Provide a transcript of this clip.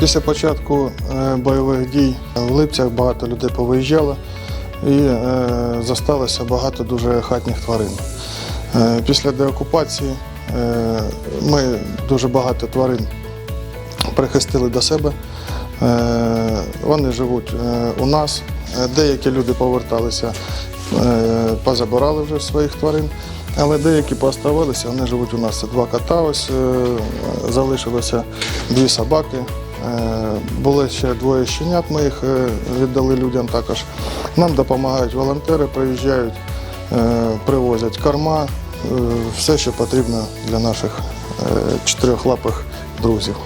Після початку е, бойових дій в Липцях багато людей повиїжджало і е, зосталося багато дуже хатніх тварин. Е, Після деокупації ми дуже багато тварин прихистили до себе. Вони живуть у нас. Деякі люди поверталися, позабирали вже своїх тварин, але деякі пооставалися, вони живуть у нас. Це два кота, ось залишилося дві собаки. Е, Були ще двоє щенят, ми їх е, віддали людям також. Нам допомагають волонтери, приїжджають, е, привозять корма, все, що потрібно для наших чотирьохлапих друзів.